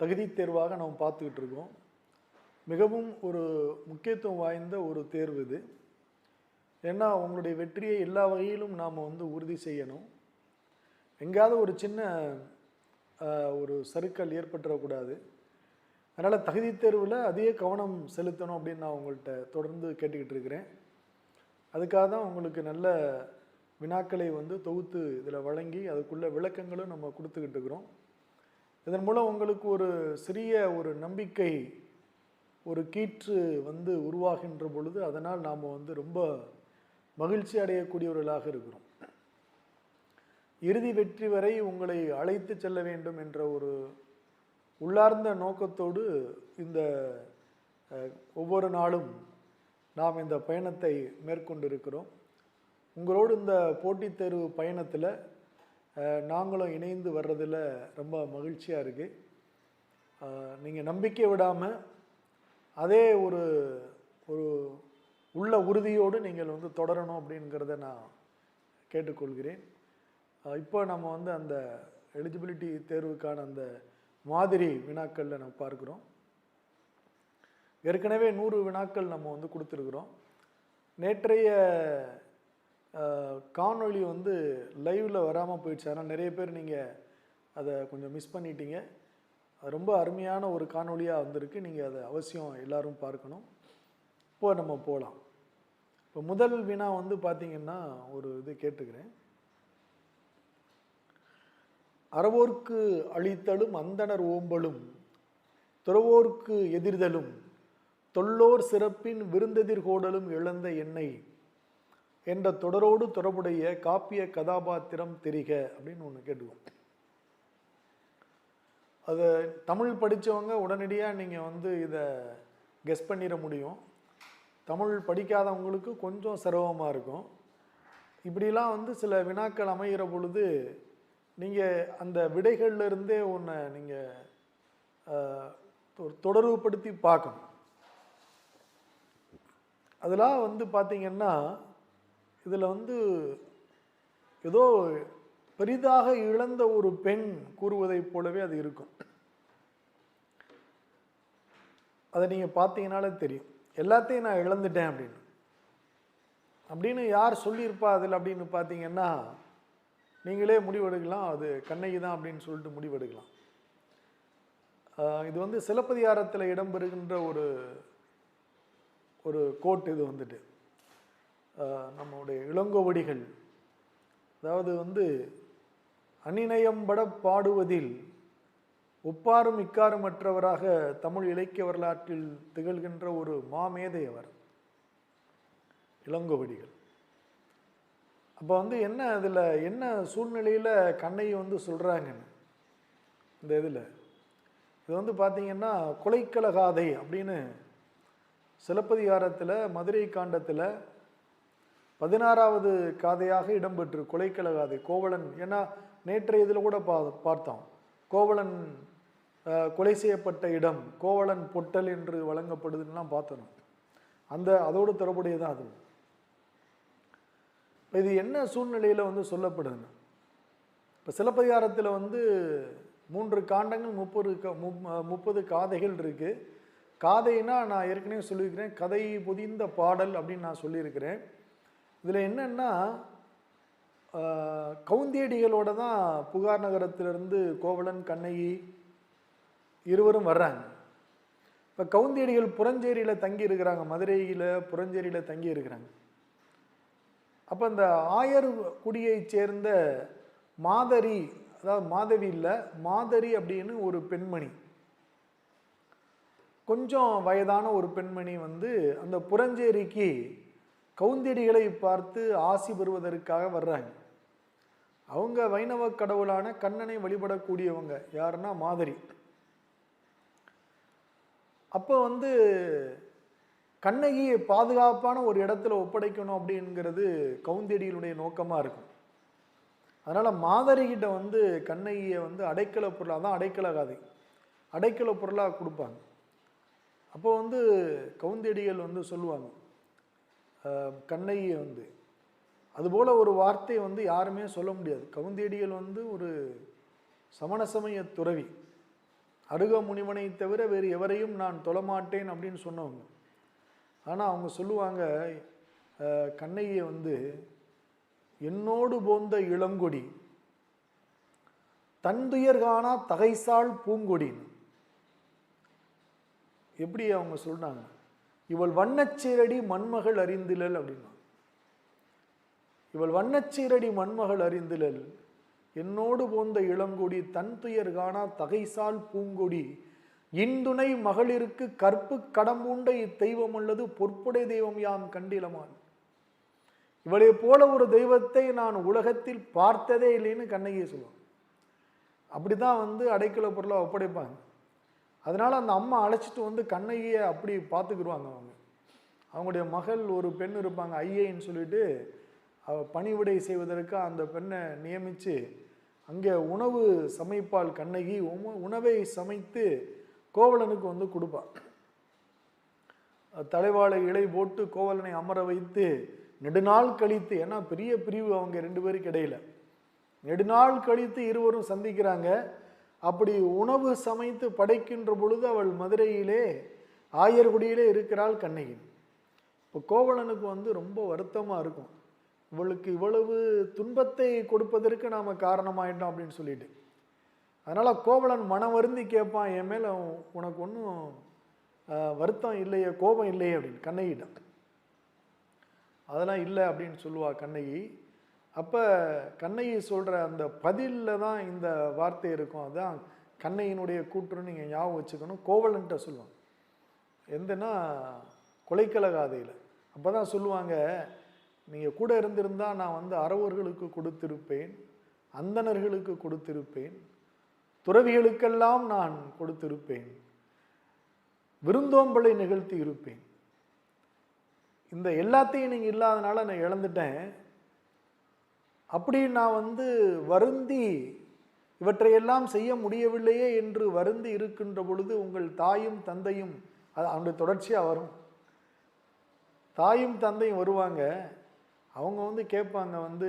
தகுதி தேர்வாக நாம் பார்த்துக்கிட்டு இருக்கோம் மிகவும் ஒரு முக்கியத்துவம் வாய்ந்த ஒரு தேர்வு இது. ஏன்னா உங்களுடைய வெற்றியை எல்லா வகையிலும் நாம் வந்து உறுதி செய்யணும். எங்கேயாவது ஒரு சின்ன ஒரு சறுக்கல் ஏற்பட்டுறக்கூடாது. அதனால் தகுதி தேர்வில் அதிக கவனம் செலுத்தணும் அப்படின்னு நான் உங்கள்கிட்ட தொடர்ந்து கேட்டுக்கிட்டு இருக்கிறேன் அதுக்காக தான் உங்களுக்கு நல்ல வினாக்களை வந்து தொகுத்து இதில் வழங்கி அதுக்குள்ள விளக்கங்களும் நம்ம கொடுத்துக்கிட்டு இருக்கிறோம் இதன் மூலம் உங்களுக்கு ஒரு சிறிய ஒரு நம்பிக்கை ஒரு கீற்று வந்து உருவாகின்ற பொழுது அதனால் நாம் வந்து ரொம்ப மகிழ்ச்சி அடையக்கூடியவர்களாக இருக்கிறோம். இறுதி வெற்றி வரை உங்களை அழைத்து செல்ல வேண்டும் என்ற ஒரு உள்ளார்ந்த நோக்கத்தோடு இந்த ஒவ்வொரு நாளும் நாம் இந்த பயணத்தை மேற்கொண்டிருக்கிறோம். உங்களோடு இந்த போட்டித் தேர்வு பயணத்தில் நாங்களும் இணைந்து வர்றதில் ரொம்ப மகிழ்ச்சியாக இருக்குது நீங்கள் நம்பிக்கை விடாமல் அதே ஒரு ஒரு உள்ள உறுதியோடு நீங்கள் வந்து தொடரணும் அப்படிங்கிறத நான் கேட்டுக்கொள்கிறேன். இப்போ நம்ம வந்து அந்த எலிஜிபிலிட்டி தேர்வுக்கான அந்த மாதிரி வினாக்களில் நம்ம பார்க்குறோம். ஏற்கனவே நூறு வினாக்கள் நம்ம வந்து கொடுத்துருக்குறோம். நேற்றைய காணொளி வந்து லைவில் வராமல் போயிடுச்சு. ஆனால் நிறைய பேர் நீங்கள் அதை கொஞ்சம் மிஸ் பண்ணிட்டீங்க. அது ரொம்ப அருமையான ஒரு காணொளியாக வந்திருக்கு. நீங்கள் அதை அவசியம் எல்லோரும் பார்க்கணும். இப்போ நம்ம போகலாம் இப்போ முதல் வினா வந்து பார்த்திங்கன்னா ஒரு இது கேட்டுக்கிறேன். அறவோர்க்கு அழித்தலும் அந்தணர் ஓம்பலும் துறவோர்க்கு எதிர்தலும் தொல்லோர் சிறப்பின் விருந்தெதிர்கோடலும் இழந்த எண்ணெய் என்ற தொடரோடு தொடர்புடைய காப்பிய கதாபாத்திரம் தெரிக அப்படின்னு ஒன்று கேட்டுக்குவோம் அது தமிழ் படித்தவங்க உடனடியாக நீங்கள் வந்து இதை கெஸ் பண்ணிட முடியும். தமிழ் படிக்காதவங்களுக்கு கொஞ்சம் சிரமமாக இருக்கும். இப்படிலாம் வந்து சில வினாக்கள் அமைகிற பொழுது நீங்கள் அந்த விடைகள்லேருந்தே ஒன்று நீங்கள் தொடர்புபடுத்தி பார்க்கணும். அதெல்லாம் வந்து பார்த்தீங்கன்னா இதில் வந்து ஏதோ பெரிதாக இழந்த ஒரு பெண் கூறுவதைப் போலவே அது இருக்கும். அதை நீங்கள் பார்த்தீங்கனாலே தெரியும். எல்லாத்தையும் நான் இழந்துட்டேன் அப்படின்னு. அப்படின்னு யார் சொல்லியிருப்பா அதில் அப்படின்னு பார்த்தீங்கன்னா நீங்களே முடிவெடுக்கலாம் அது கண்ணகி தான் அப்படின்னு சொல்லிட்டு முடிவெடுக்கலாம். இது வந்து சிலப்பதிகாரத்தில் இடம்பெறுகின்ற ஒரு ஒரு கோட் இது வந்துட்டு. நம்முடைய இளங்கோவடிகள். அதாவது வந்து அணிநயம்பட பாடுவதில் ஒப்பாரும் இக்காருமற்றவராக தமிழ் இலக்கிய வரலாற்றில் திகழ்கின்ற ஒரு மாமேதை அவர் இளங்கோவடிகள். அப்போ வந்து என்ன இதில் என்ன சூழ்நிலையில் கண்ணை வந்து சொல்கிறாங்கன்னு இந்த இதில். இது வந்து பார்த்தீங்கன்னா கொலைக்கலகாதை அப்படின்னு சிலப்பதிகாரத்தில் மதுரை காண்டத்தில் பதினாறாவது காதையாக இடம்பெற்று கொலைக்கலகாதை கோவலன். ஏன்னா நேற்றைய இதில் கூட பா பார்த்தோம். கோவலன் கொலை செய்யப்பட்ட இடம் கோவலன் பொட்டல் என்று வழங்கப்படுதுன்னெலாம் பார்த்தோம். அந்த அதோடு தொடர்புடையதான் அது? இப்போ இது என்ன சூழ்நிலையில் வந்து சொல்லப்படுதுன்னு இப்போ சிலப்பதிகாரத்தில் வந்து மூன்று காண்டங்கள் முப்பது க முப்பது காதைகள் இருக்குது காதைனா நான் ஏற்கனவே சொல்லியிருக்கிறேன் கதை பொதிந்த பாடல் அப்படின்னு நான் சொல்லியிருக்கிறேன். இதில் என்னென்னா கவுந்தியடிகளோட தான் புகார் நகரத்திலிருந்து கோவலன் கண்ணகி இருவரும் வர்றாங்க. இப்போ கவுந்தியடிகள் புறஞ்சேரியில் தங்கி இருக்கிறாங்க மதுரையில் புறஞ்சேரியில் தங்கி இருக்கிறாங்க. அப்போ இந்த ஆயர் குடியைச் சேர்ந்த மாதரி அதாவது மாதவி இல்லை மாதரி அப்படின்னு ஒரு பெண்மணி. கொஞ்சம் வயதான ஒரு பெண்மணி வந்து அந்த புறஞ்சேரிக்கு கவுந்தடிகளை பார்த்து ஆசி பெறுவதற்காக வர்றாங்க. அவங்க வைணவ கடவுளான கண்ணனை வழிபடக்கூடியவங்க யாருன்னா மாதரி. அப்போ வந்து கண்ணகியை பாதுகாப்பான ஒரு இடத்துல ஒப்படைக்கணும் அப்படிங்கிறது கவுந்தடிகளுடைய நோக்கமாக இருக்கும். அதனால் மாதரிகிட்ட வந்து கண்ணகியை வந்து அடைக்கல பொருளாக தான் அடைக்கல காதை அடைக்கல பொருளாக கொடுப்பாங்க. அப்போ வந்து கவுந்தடிகள் வந்து சொல்லுவாங்க அஹ், கண்ணகியை வந்து. அதுபோல் ஒரு வார்த்தை வந்து யாருமே சொல்ல முடியாது. கவுந்தடிகள் வந்து ஒரு சமண சமய துறவி. அருக முனிவனை தவிர வேறு எவரையும் நான் தொழமாட்டேன் அப்படின்னு சொன்னவங்க. ஆனால் அவங்க சொல்லுவாங்க அஹ், கண்ணகியை வந்து என்னோடு போந்த இளங்கொடி தன்துயர்கானா தகைசால் பூங்கொடின்னு. எப்படி அவங்க சொன்னாங்க இவள் வண்ணச்சீரடி மண்மகள் அறிந்திலல் அப்படின்னா. இவள் வண்ணச்சீரடி மண்மகள் அறிந்திலல் என்னோடு போந்த இளங்கொடி தன் துயர் காணா தகைசால் பூங்கொடி இந்துணை மகளிருக்கு கற்பு கடம்பூண்ட இத்தெய்வம் அல்லது பொற்புடை தெய்வம் யாம் கண்டிலமான். இவளை போல ஒரு தெய்வத்தை நான் உலகத்தில் பார்த்ததே இல்லைன்னு கண்ணகியை சொல்லுவாங்க அப்படிதான் வந்து அடைக்கல பொருளை ஒப்படைப்பாங்க. அதனால் அந்த அம்மா அழைச்சிட்டு வந்து கண்ணகியை அப்படி பார்த்துக்குருவாங்க அவங்க. அவங்களுடைய மகள் ஒரு பெண் இருப்பாங்க ஐயைன்னு சொல்லிட்டு அவ பணிவிடை செய்வதற்கு அந்த பெண்ணை நியமித்து அங்கே உணவு சமைப்பாள் கண்ணகி உணவை சமைத்து கோவலனுக்கு வந்து கொடுப்பான் தலைவாழை இலை போட்டு கோவலனை அமர வைத்து நெடுநாள் கழித்து ஏன்னா பெரிய பிரிவு அவங்க ரெண்டு பேருக்கு இடையில. நெடுநாள் கழித்து இருவரும் சந்திக்கிறாங்க. அப்படி உணவு சமைத்து படைக்கின்ற பொழுது அவள் மதுரையிலே ஆயர்குடியிலே இருக்கிறாள் கண்ணகி இப்போ கோவலனுக்கு வந்து ரொம்ப வருத்தமாக இருக்கும். இவளுக்கு இவ்வளவு துன்பத்தை கொடுப்பதற்கு நாம் காரணமாயிட்டோம் அப்படின்னு சொல்லிட்டு. அதனால் கோவலன் மனம் வருந்தி கேட்பான் என் மேலே உனக்கு ஒன்றும் வருத்தம் இல்லையே கோபம் இல்லையே அப்படின்னு கண்ணகிட்ட. அதெல்லாம் இல்லை அப்படின்னு சொல்லுவாள் கண்ணகி. அப்போ கண்ணையை சொல்கிற அந்த பதிலில் தான் இந்த வார்த்தை இருக்கும். அதுதான் கண்ணையினுடைய கூற்றுன்னு நீங்கள் ஞாபகம் வச்சுக்கணும். கோவலன்ட்ட சொல்லுவாங்க. எந்தனா கொலைக்கலகாதையில் அப்போ தான் சொல்லுவாங்க நீங்கள் கூட இருந்திருந்தால் நான் வந்து அறவர்களுக்கு கொடுத்திருப்பேன் அந்தணர்களுக்கு கொடுத்திருப்பேன் துறவிகளுக்கெல்லாம் நான் கொடுத்திருப்பேன் விருந்தோம்பலை நிகழ்த்தி இருப்பேன். இந்த எல்லாத்தையும் நீங்கள் இல்லாதனால நான் இழந்துட்டேன். அப்படி நான் வந்து வருந்தி இவற்றையெல்லாம் செய்ய முடியவில்லையே என்று வருந்தி இருக்கின்ற பொழுது உங்கள் தாயும் தந்தையும் அது அவனுடைய தொடர்ச்சியாக வரும். தாயும் தந்தையும் வருவாங்க. அவங்க வந்து கேட்பாங்க வந்து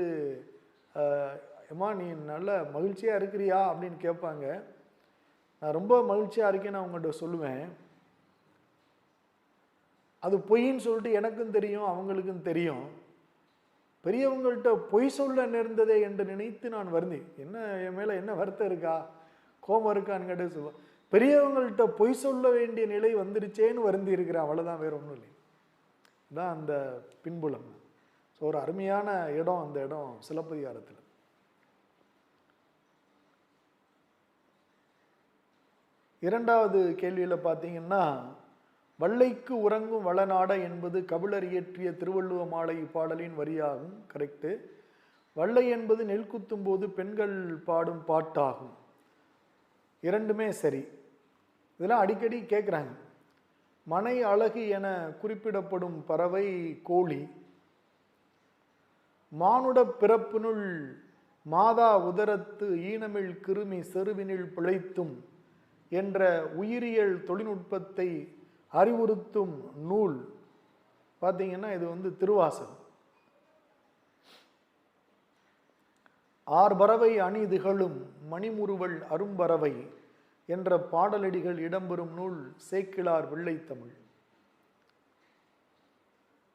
அஹ், அம்மா நீ நல்ல மகிழ்ச்சியாக இருக்கிறியா? அப்படின்னு கேட்பாங்க. நான் ரொம்ப மகிழ்ச்சியாக இருக்கேன்னு அவங்கள்ட்ட சொல்லுவேன். அது பொய்ன்னு சொல்லிட்டு எனக்கும் தெரியும் அவங்களுக்கும் தெரியும். பெரியவங்கள்ட்ட பொய் சொல்ல நேர்ந்ததே என்று நினைத்து நான் வருந்தேன். என்ன என் மேலே என்ன வருத்தம் இருக்கா? கோபம் இருக்கான்னு கேட்டு சொல்லுவேன் பெரியவங்கள்ட்ட பொய் சொல்ல வேண்டிய நிலை வந்துருச்சேன்னு வருந்தி இருக்கிறேன் அவ்வளோதான் வேற ஒன்றும் இல்லை. தான் அந்த பின்புலம். ஸோ ஒரு அருமையான இடம் அந்த இடம் சிலப்பதிகாரத்தில். இரண்டாவது கேள்வியில் பார்த்தீங்கன்னா வள்ளைக்கு உறங்கும் வளநாட என்பது கபிலர் இயற்றிய திருவள்ளுவ மாலை பாடலின் வரியாகும் கரெக்டு வள்ளை என்பது நெல் குத்தும் போது பெண்கள் பாடும் பாட்டாகும். இரண்டுமே சரி. இதெல்லாம் அடிக்கடி கேட்குறாங்க மனை அழகு என குறிப்பிடப்படும் பறவை கோழி மானுட பிறப்பினுள் மாதா உதரத்து ஈனமிழ் கிருமி செருவினில் பிழைத்தும் என்ற உயிரியல் தொழில்நுட்பத்தை அறிவுறுத்தும் நூல். பார்த்தீங்கன்னா இது வந்து திருவாசகம். ஆர்பறவை அணி திகழும் மணிமுறுவல் அரும்பறவை என்ற பாடலடிகள் இடம்பெறும் நூல் சேக்கிழார் வெள்ளைத்தமிழ்.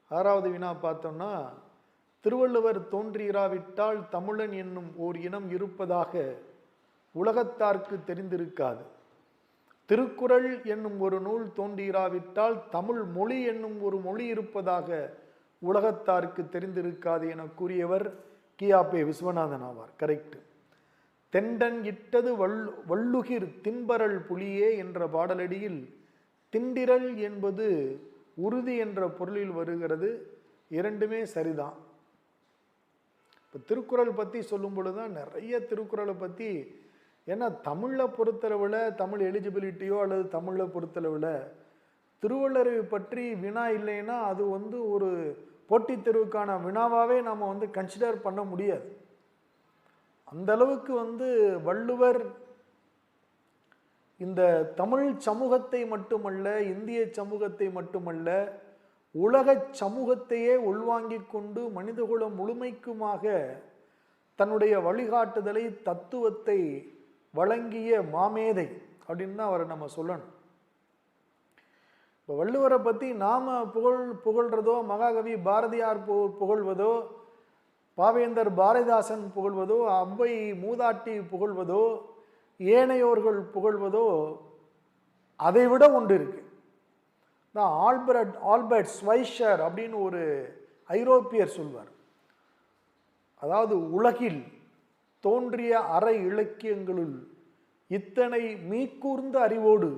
ஆறாவது வினா பார்த்தோம்னா திருவள்ளுவர் தோன்றியிராவிட்டால் தமிழன் என்னும் ஓர் இனம் இருப்பதாக உலகத்தார்க்கு தெரிந்திருக்காது. திருக்குறள் என்னும் ஒரு நூல் தோன்றியிராவிட்டால் தமிழ் மொழி என்னும் ஒரு மொழி இருப்பதாக உலகத்தார்க்கு தெரிந்திருக்காது என கூறியவர் கியாபே விஸ்வநாதன் ஆவார். கரெக்ட். தெண்டன் இட்டது வல் வள்ளுகிர் தின்பரல் புலியே என்ற பாடலடியில் திண்டிரல் என்பது உறுதி என்ற பொருளில் வருகிறது. இரண்டுமே சரிதான். இப்போ திருக்குறள் பற்றி சொல்லும் பொழுது தான் நிறைய திருக்குறளை பற்றி ஏன்னா தமிழை பொறுத்தளவில் தமிழ் எலிஜிபிலிட்டியோ அல்லது தமிழை பொறுத்தளவில் திருவள்ளுவரை பற்றி வினா இல்லைன்னா அது வந்து ஒரு போட்டித் தேர்வுக்கான வினாவாகவே நம்ம வந்து கன்சிடர் பண்ண முடியாது. அந்த அளவுக்கு வந்து வள்ளுவர் இந்த தமிழ் சமூகத்தை மட்டுமல்ல இந்திய சமூகத்தை மட்டுமல்ல உலக சமூகத்தையே உள்வாங்கி கொண்டு மனிதகுலம் முழுமைக்குமாக தன்னுடைய வழிகாட்டுதலை தத்துவத்தை வழங்கிய மாமேதை அப்படின்னு தான் அவரை நம்ம சொல்லணும். இப்போ வள்ளுவரை பற்றி நாம் புகழ் புகழ்கிறதோ மகாகவி பாரதியார் பு புகழ்வதோ பாவேந்தர் பாரதிதாசன் புகழ்வதோ அம்பை மூதாட்டி புகழ்வதோ ஏனையோர்கள் புகழ்வதோ அதை விட ஒன்று இருக்குது தான் ஆல்பர்ட் ஆல்பர்ட் ஸ்வைஷர் அப்படின்னு ஒரு ஐரோப்பியர் சொல்வார். அதாவது உலகில் தோன்றிய அரை இலக்கியங்களுள் இத்தனை மீக்கூர்ந்த அறிவோடு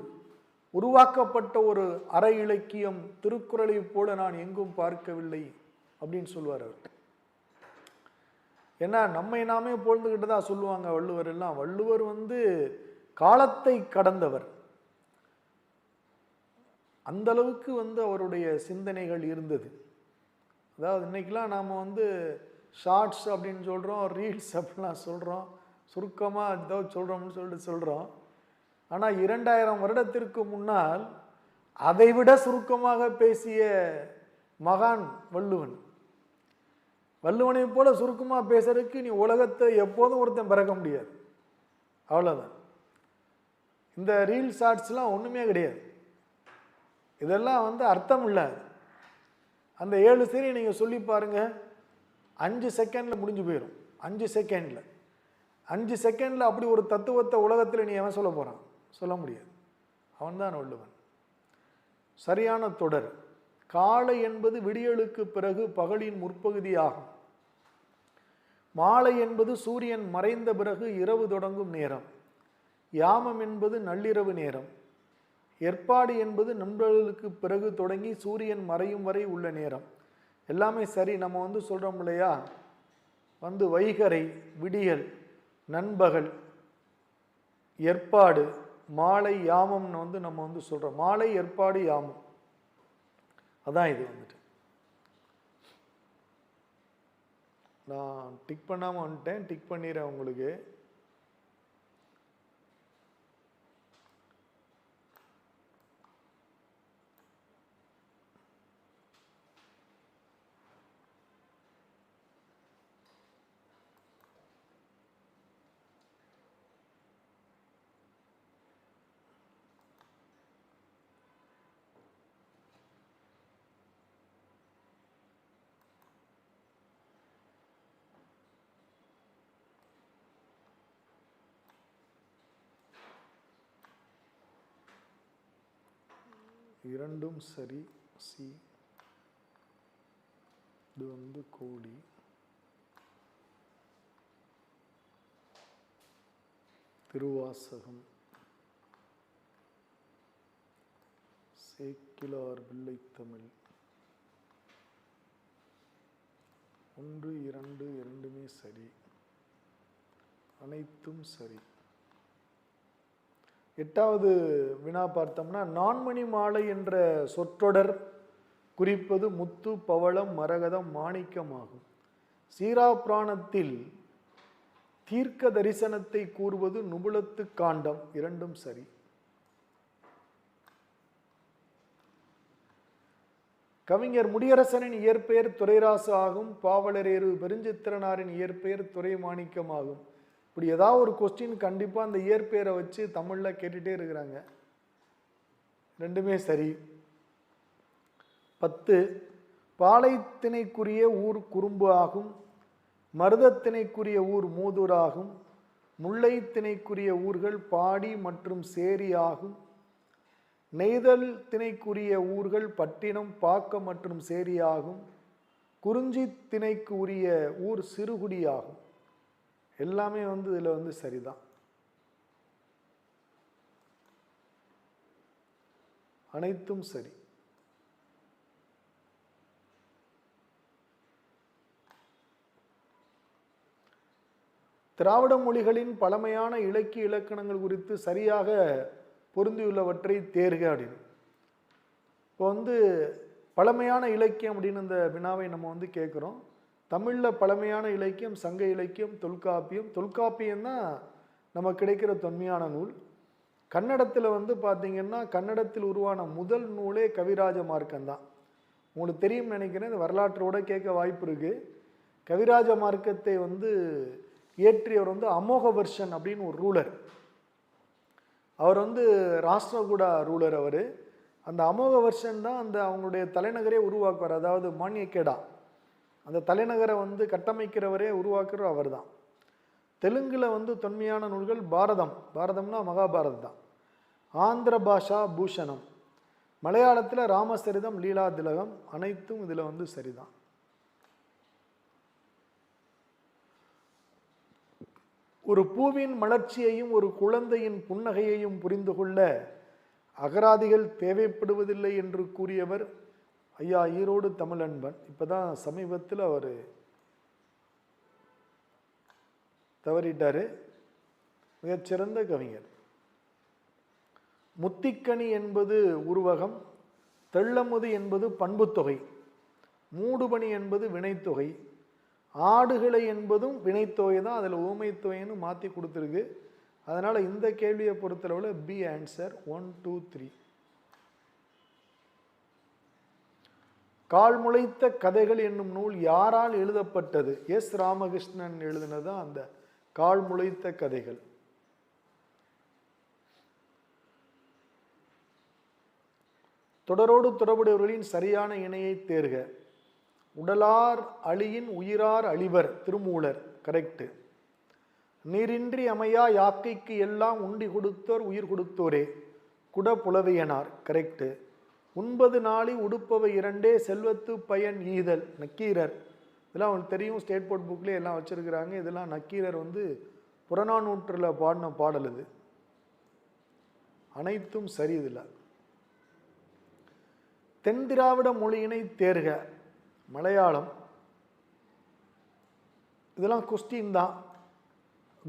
உருவாக்கப்பட்ட ஒரு அரை இலக்கியம் திருக்குறளை போல நான் எங்கும் பார்க்கவில்லை அப்படின்னு சொல்லுவார் அவர். ஏன்னா நம்மை நாமே புகழ்ந்துக்கிட்டு தான் சொல்லுவாங்க வள்ளுவர் எல்லாம். வள்ளுவர் வந்து காலத்தை கடந்தவர். அந்த அளவுக்கு வந்து அவருடைய சிந்தனைகள் இருந்தது. அதாவது இன்னைக்கெல்லாம் நாம் வந்து ஷார்ட்ஸ் அப்படின்னு சொல்கிறோம் ரீல்ஸ் அப்படிலாம் சொல்கிறோம் சுருக்கமாக ஏதோ சொல்கிறோம்னு சொல்லிட்டு சொல்கிறோம் ஆனால் இரண்டாயிரம் வருடத்திற்கு முன்னால் அதைவிட சுருக்கமாக பேசிய மகான் வள்ளுவன். வள்ளுவனை போல சுருக்கமாக பேசுறதுக்கு நீ உலகத்தை எப்போதும் ஒருத்தன் பிறக்க முடியாது. அவ்வளோதான் இந்த ரீல் ஷார்ட்ஸ்லாம் ஒன்றுமே கிடையாது. இதெல்லாம் வந்து அர்த்தம் இல்லை. அந்த ஏழு சரி நீங்கள் சொல்லி பாருங்கள் அஞ்சு செகண்டில் முடிஞ்சு போயிடும் அஞ்சு செகண்டில். அஞ்சு செகண்டில் அப்படி ஒரு தத்துவத்தை உலகத்தில் நீ எவன் சொல்ல போகிறான் சொல்ல முடியாது. அவன்தான் வள்ளுவன். சரியான தொடர். காலை என்பது விடியலுக்கு பிறகு பகலின் முற்பகுதியாகும் மாலை என்பது சூரியன் மறைந்த பிறகு இரவு தொடங்கும் நேரம். யாமம் என்பது நள்ளிரவு நேரம். ஏற்பாடு என்பது நண்பர்களுக்கு பிறகு தொடங்கி சூரியன் மறையும் வரை உள்ள நேரம். எல்லாமே சரி. நம்ம வந்து சொல்கிறோம் இல்லையா? வந்து வைகரை விடியல் நண்பகல் ஏற்பாடு மாலை யாமம்னு வந்து நம்ம வந்து சொல்கிறோம் மாலை ஏற்பாடு யாமம். அதான் இது வந்துட்டு. நான் டிக் பண்ணாமல் வந்துட்டேன். டிக் பண்ணிடுறேன் உங்களுக்கு. இரண்டும் சரி. சி. இது வந்து கோடி. திருவாசகம். சேக்கிலார் பிள்ளைத்தமிழ் ஒன்று இரண்டு இரண்டுமே சரி. அனைத்தும் சரி. எட்டாவது வினா பார்த்தோம்னா நான்மணி மாலை என்ற சொற்றொடர் குறிப்பது முத்து பவளம் மரகதம் மாணிக்கமாகும் சீரா புராணத்தில் தீர்க்க தரிசனத்தை கூறுவது நுபுலத்து காண்டம் இரண்டும் சரி. கவிஞர் முடியரசனின் இயற்பெயர் துரைராசு ஆகும் பாவலரேறு பெருஞ்சித்திரனாரின் இயற்பெயர் துறை மாணிக்கமாகும் இப்படி ஏதாவது ஒரு கொஸ்டின் கண்டிப்பாக அந்த இயற்பெயரை வச்சு தமிழில் கேட்டுகிட்டே இருக்கிறாங்க. ரெண்டுமே சரி. பத்து பாலைத்திணைக்குரிய ஊர் குறும்பு ஆகும் மருதத்திணைக்குரிய ஊர் மூதூர் ஆகும் முல்லைத்திணைக்குரிய ஊர்கள் பாடி மற்றும் சேரி ஆகும் நெய்தல் திணைக்குரிய ஊர்கள் பட்டினம் பாக்கம் மற்றும் சேரி ஆகும் குறிஞ்சி திணைக்கு உரிய ஊர் சிறுகுடி ஆகும். எல்லாமே வந்து இதில் வந்து சரிதான். அனைத்தும் சரி. திராவிட மொழிகளின் பழமையான இலக்கிய இலக்கணங்கள் குறித்து சரியாக பொருந்தியுள்ளவற்றை தேர்க அப்படின்னு. இப்போ வந்து பழமையான இலக்கியம் அப்படின்னு இந்த வினாவை நம்ம வந்து கேட்குறோம் தமிழில் பழமையான இலக்கியம் சங்க இலக்கியம் தொல்காப்பியம். தொல்காப்பியம் தான் நமக்கு கிடைக்கிற தொன்மையான நூல். கன்னடத்தில் வந்து பார்த்திங்கன்னா கன்னடத்தில் உருவான முதல் நூலே கவிராஜ மார்க்கம் தான். உங்களுக்கு தெரியும் நினைக்கிறேன் இந்த வரலாற்றோட கேட்க வாய்ப்பு இருக்குது கவிராஜ மார்க்கத்தை வந்து இயற்றியவர் வந்து அமோகவர்ஷன் அப்படின்னு ஒரு ரூலர். அவர் வந்து ராஷ்டிரகூடா ரூலர் அவர். அந்த அமோக வருஷன் தான் அந்த அவங்களுடைய தலைநகரே உருவாக்குவார். அதாவது மானியக்கேடா. அந்த தலைநகரை வந்து கட்டமைக்கிறவரே உருவாக்குற அவர் தான் தெலுங்கில் வந்து தொன்மையான நூல்கள் பாரதம். பாரதம்னா மகாபாரத் தான். ஆந்திர பாஷா பூஷணம். மலையாளத்தில் ராமசரிதம் லீலா திலகம் அனைத்தும் இதில் வந்து சரிதான். ஒரு பூவின் மலர்ச்சியையும் ஒரு குழந்தையின் புன்னகையையும் புரிந்து கொள்ள அகராதிகள் தேவைப்படுவதில்லை என்று கூறியவர் ஐயா ஈரோடு தமிழ் அன்பன் இப்போ தான் சமீபத்தில் அவர் தவறிட்டார். மிகச்சிறந்த கவிஞர். முத்திக்கனி என்பது உருவகம் தெள்ளமுது என்பது பண்புத்தொகை மூடுபனி என்பது வினைத்தொகை ஆடுகளை என்பதும் வினைத்தொகை தான் அதில் ஊமைத்தொகைன்னு மாற்றி கொடுத்துருக்கு. அதனால் இந்த கேள்வியை பொறுத்தளவில் B answer one two three கால் முளைத்த கதைகள் என்னும் நூல் யாரால் எழுதப்பட்டது? எஸ். ராமகிருஷ்ணன் எழுதினது அந்த கால் முளைத்த கதைகள்? தொடரோடு தொடர்புடையவர்களின் சரியான இணையை தேர்க. உடலார் அழியின் உயிரார் அழிவர் திருமூலர். கரெக்டு நீரின்றி அமையா யாக்கைக்கு எல்லாம் உண்டி கொடுத்தோர் உயிர் கொடுத்தோரே. குட புலவியனார் கரெக்டு உண்பது நாளி உடுப்பவை இரண்டே செல்வத்து பயன் ஈதல். நக்கீரர். இதெல்லாம் அவங்களுக்கு தெரியும் ஸ்டேட் போர்ட் புக்லேயே எல்லாம் வச்சுருக்கிறாங்க. இதெல்லாம் நக்கீரர் வந்து புறநானூற்றில் பாடின பாடல் இது. அனைத்தும் சரி இதில். தென் திராவிட மொழியினை தேர்க மலையாளம். இதெல்லாம் கொஸ்டின் தான்.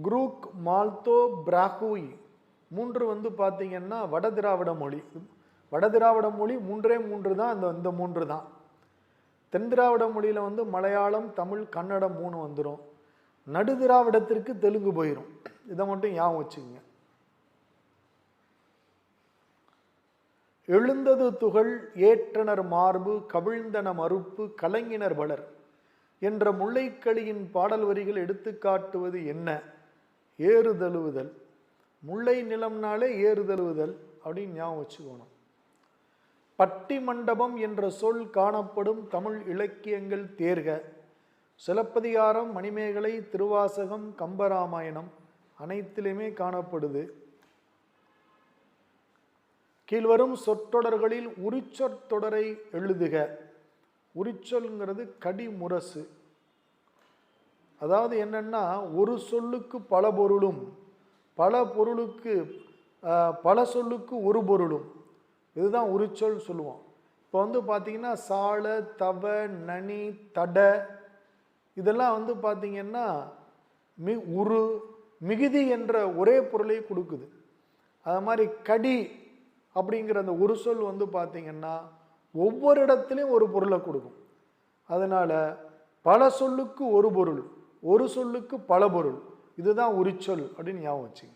குரூக் மால்தோ பிராகுய் மூன்று வந்து பார்த்தீங்கன்னா வட திராவிட மொழி. வட திராவிட மொழி மூன்றே மூன்று தான் இந்த இந்த மூன்று தான். தென் திராவிட மொழியில் வந்து மலையாளம் தமிழ் கன்னடம் மூணு வந்துடும் நடு திராவிடத்திற்கு தெலுங்கு போயிடும் இதை மட்டும் ஞாபகம் வச்சுக்கோங்க. எழுந்தது துகள் ஏற்றனர் மார்பு கவிழ்ந்தன மறுப்பு கலங்கினர் வளர் என்ற முல்லைக்களியின் பாடல் வரிகள் எடுத்துக்காட்டுவது என்ன? ஏறுதழுவுதல். முல்லை நிலம்னாலே ஏறுதழுவுதல் அப்படின்னு ஞாபகம் வச்சுக்கணும். பட்டி மண்டபம் என்ற சொல் காணப்படும் தமிழ் இலக்கியங்கள் தேர்க. சிலப்பதிகாரம் மணிமேகலை திருவாசகம் கம்பராமாயணம் அனைத்திலுமே காணப்படுது. கீழ்வரும் சொற்றொடர்களில் உரிச்சொற்றொடரை எழுதுக. உரிச்சொல்ங்கிறது கடிமுரசு. அதாவது என்னென்னா ஒரு சொல்லுக்கு பல பொருளும் பல பொருளுக்கு பல சொல்லுக்கு ஒரு பொருளும். இதுதான் உரிச்சொல் சொல்லுவோம் இப்போ வந்து பார்த்தீங்கன்னா சால தவ நனி தட இதெல்லாம் வந்து பார்த்திங்கன்னா மி உரு மிகுதி என்ற ஒரே பொருளை கொடுக்குது. அது மாதிரி கடி அப்படிங்கிற அந்த ஒரு சொல் வந்து பார்த்திங்கன்னா ஒவ்வொரு இடத்துலையும் ஒரு பொருளை கொடுக்கும். அதனால் பல சொல்லுக்கு ஒரு பொருள் ஒரு சொல்லுக்கு பல பொருள் இதுதான் உரிச்சொல் அப்படின்னு ஞாபகம் வச்சுங்க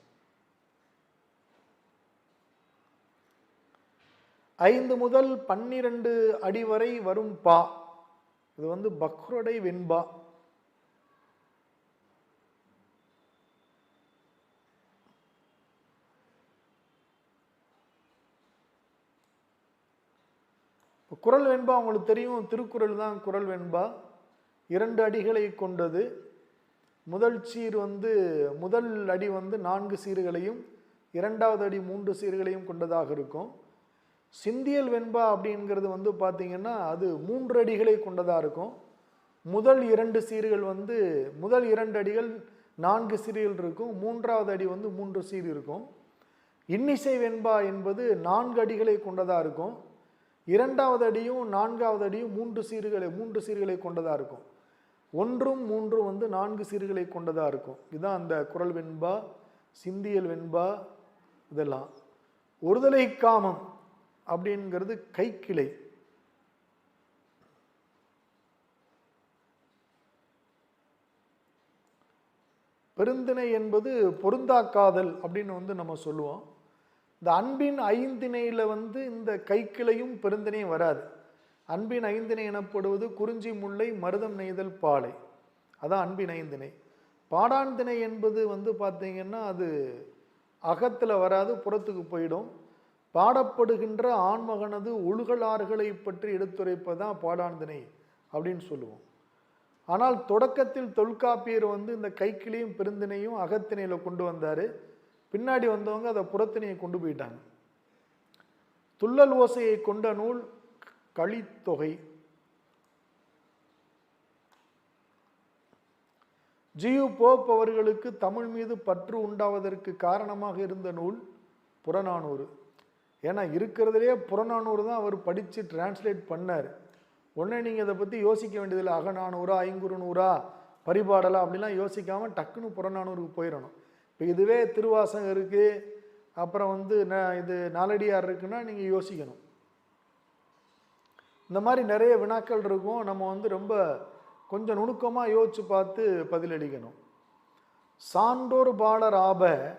ஐந்து முதல் பன்னிரண்டு அடி வரை வரும் பா. இது வந்து பக்ரோடை வெண்பா. குரல் வெண்பா உங்களுக்கு தெரியும். திருக்குறள் தான் குரல் வெண்பா. இரண்டு அடிகளை கொண்டது. முதல் சீர் வந்து முதல் அடி வந்து நான்கு சீர்களையும் இரண்டாவது அடி மூன்று சீர்களையும் கொண்டதாக இருக்கும். சிந்தியல் வெண்பா அப்படிங்கிறது வந்து பார்த்தீங்கன்னா அது மூன்று அடிகளை கொண்டதாக இருக்கும். முதல் இரண்டு சீர்கள் வந்து முதல் இரண்டு அடிகள் நான்கு சீர்கள் இருக்கும். மூன்றாவது அடி வந்து மூன்று சீர் இருக்கும். இன்னிசை வெண்பா என்பது நான்கு அடிகளை கொண்டதாக இருக்கும். இரண்டாவது அடியும் நான்காவது அடியும் மூன்று சீர்களை மூன்று சீர்களை கொண்டதாக இருக்கும். ஒன்றும் மூன்றும் வந்து நான்கு சீர்களை கொண்டதாக இருக்கும். இதுதான் அந்த குரல் வெண்பா சிந்தியல் வெண்பா இதெல்லாம். ஒருதலை காமம். அப்படிங்கிறது கைக்கிளை. பெருந்திணை என்பது பொருந்தாக்காதல் அப்படின்னு வந்து நம்ம சொல்லுவோம். இந்த அன்பின் ஐந்திணையில் வந்து இந்த கைக்கிளையும் பெருந்திணையும் வராது. அன்பின் ஐந்திணை எனப்படுவது குறிஞ்சி முல்லை மருதம் நெய்தல் பாலை. அதான் அன்பின் ஐந்திணை. பாடாந்திணை என்பது வந்து பார்த்தீங்கன்னா அது அகத்தில் வராது புறத்துக்கு போயிடும். பாடப்படுகின்ற ஆண்மகனது ஒழுகலாறுகளை பற்றி எடுத்துரைப்பதான் பாடாந்தனை அப்படின்னு சொல்லுவோம். ஆனால் தொடக்கத்தில் தொல்காப்பியர் வந்து இந்த கைக்கிளையும் பெருந்தினையும் அகத்திணையில் கொண்டு வந்தார். பின்னாடி வந்தவங்க அதை புறத்தினையை கொண்டு போயிட்டாங்க. துள்ளல் ஓசையை கொண்ட நூல் களித்தொகை. ஜியு போப் அவர்களுக்கு தமிழ் மீது பற்று உண்டாவதற்கு காரணமாக இருந்த நூல் புறநானூறு. ஏன்னா இருக்கிறதுலே புறநானூறு தான் அவர் படித்து டிரான்ஸ்லேட் பண்ணார். உடனே நீங்கள் இதை பற்றி யோசிக்க வேண்டியதில்லை. அகநானூறா ஐங்குறுநூறா பரிபாடலா அப்படிலாம் யோசிக்காமல் டக்குன்னு புறநானூறுக்கு போயிடணும். இப்போ இதுவே திருவாசகம் இருக்குது அப்புறம் வந்து ந- இது நாலடியார் இருக்குன்னா நீங்கள் யோசிக்கணும். இந்த மாதிரி நிறைய வினாக்கள் இருக்கும். நம்ம வந்து ரொம்ப கொஞ்சம் நுணுக்கமாக யோசித்து பார்த்து பதிலளிக்கணும். சான்றோர் பாலர் ஆப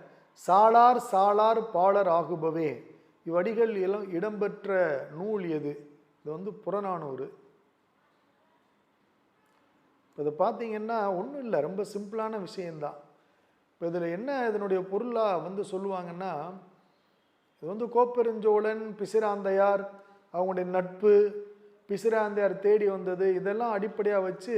சாளார் சாளார் பாலர் ஆகுபவே. இவ்வடிகள் இளம் இடம்பெற்ற நூல் எது? இது வந்து புறநானூறு. இப்போ இதை பார்த்தீங்கன்னா ஒன்றும் இல்லை ரொம்ப சிம்பிளான விஷயந்தான் இப்போ இதில் என்ன இதனுடைய பொருளாக வந்து சொல்லுவாங்கன்னா இது வந்து கோப்பெருஞ்சோழன் பிசிராந்தையார் அவங்களுடைய நட்பு பிசிராந்தையார் தேடி வந்தது இதெல்லாம் அடிப்படையாக வச்சு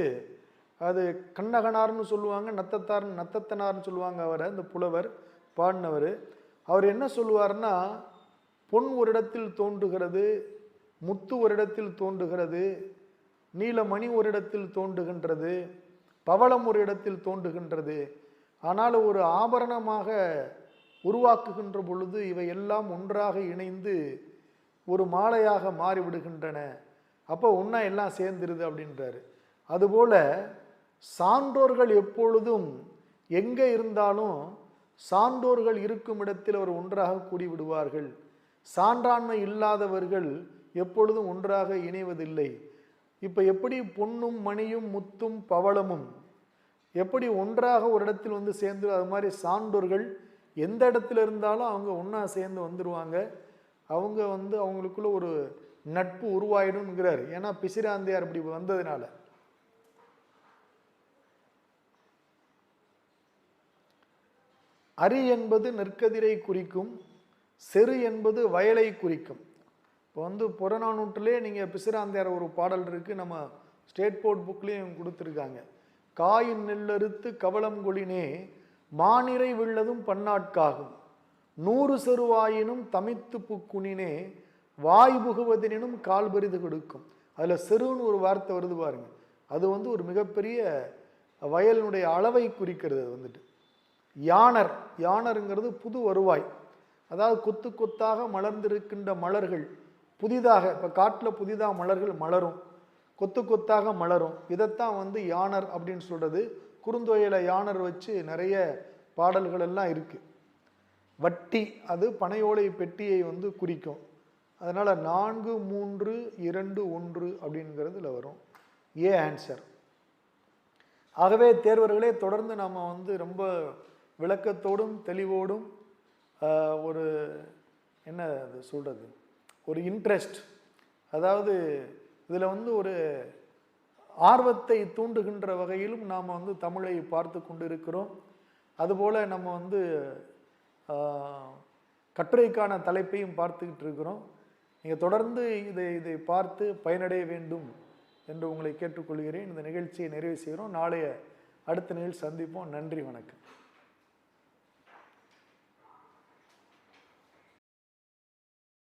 அது கண்ணகனார்னு சொல்லுவாங்க நத்தத்தார் நத்தத்தனார்னு சொல்லுவாங்க அவரை இந்த புலவர் பாடினவர் அவர் என்ன சொல்லுவார்னா பொன் ஒரு இடத்தில் தோன்றுகிறது முத்து ஒரு இடத்தில் தோன்றுகிறது நீலமணி ஒரு இடத்தில் தோன்றுகின்றது பவளம் ஒரு இடத்தில் தோன்றுகின்றது. ஆனால் ஒரு ஆபரணமாக உருவாக்குகின்ற பொழுது இவை எல்லாம் ஒன்றாக இணைந்து ஒரு மாலையாக மாறிவிடுகின்றன. அப்போ ஒன்றா எல்லாம் சேர்ந்துருது அப்படின்றாரு. அதுபோல சான்றோர்கள் எப்பொழுதும் எங்கே இருந்தாலும் சான்றோர்கள் இருக்கும் இடத்தில் அவர் ஒன்றாக கூடி விடுவார்கள் சான்றாண்மை இல்லாதவர்கள் எப்பொழுதும் ஒன்றாக இணைவதில்லை. இப்போ எப்படி பொன்னும் மணியும் முத்தும் பவளமும் எப்படி ஒன்றாக ஒரு இடத்தில் வந்து சேர்ந்து அது மாதிரி சான்றோர்கள் எந்த இடத்துல இருந்தாலும் அவங்க ஒன்றா சேர்ந்து வந்துடுவாங்க அவங்க வந்து அவங்களுக்குள்ள ஒரு நட்பு உருவாயிடும்ங்கிறார். ஏன்னா பிசிராந்தையார் இப்படி வந்ததுனால. அரி என்பது நெற்கதிரை குறிக்கும் செரு என்பது வயலை குறிக்கும். இப்போ வந்து புறநானூற்றிலே நீங்கள் பிசிராந்தையார் ஒரு பாடல் இருக்குது நம்ம ஸ்டேட் போர்ட் புக்லேயும் கொடுத்துருக்காங்க. காயின் நெல்லறுத்து கவலம் கொளினே மானிறை விள்ளதும் பன்னாட்காகும். நூறு செருவாயினும் தமித்து புக்குனினே வாய் புகுவதனினும் கால் பெரிது கொடுக்கும். அதில் செருன்னு ஒரு வார்த்தை வருது பாருங்க. அது வந்து ஒரு மிகப்பெரிய வயலினுடைய அளவை குறிக்கிறது அது வந்துட்டு. யானர் யானருங்கிறது புது வருவாய். அதாவது கொத்து கொத்தாக மலர்ந்திருக்கின்ற மலர்கள் புதிதாக இப்போ காட்டில் புதிதாக மலர்கள் மலரும். கொத்து கொத்தாக மலரும். இதைத்தான் வந்து யானர் அப்படின்னு சொல்கிறது குறுந்தொயில யானர் வச்சு நிறைய பாடல்கள் எல்லாம் இருக்குது வட்டி அது பனையோலை பெட்டியை வந்து குறிக்கும். அதனால் நான்கு மூன்று இரண்டு ஒன்று அப்படிங்கிறதுல வரும். A answer. ஆகவே தேர்வர்களே தொடர்ந்து நம்ம வந்து ரொம்ப விளக்கத்தோடும் தெளிவோடும் ஒரு என்ன அது சொல்கிறது ஒரு இன்ட்ரெஸ்ட் அதாவது இதில் வந்து ஒரு ஆர்வத்தை தூண்டுகின்ற வகையிலும் நாம் வந்து தமிழை பார்த்து கொண்டு இருக்கிறோம் அதுபோல் நம்ம வந்து கட்டுரைக்கான தலைப்பையும் பார்த்துக்கிட்டு இருக்கிறோம். நீங்கள் தொடர்ந்து இதை இதை பார்த்து பயனடைய வேண்டும் என்று உங்களை கேட்டுக்கொள்கிறேன். இந்த நிகழ்ச்சியை நிறைவு செய்கிறோம். நாளைய அடுத்த நிகழ்ச்சி சந்திப்போம். நன்றி வணக்கம்.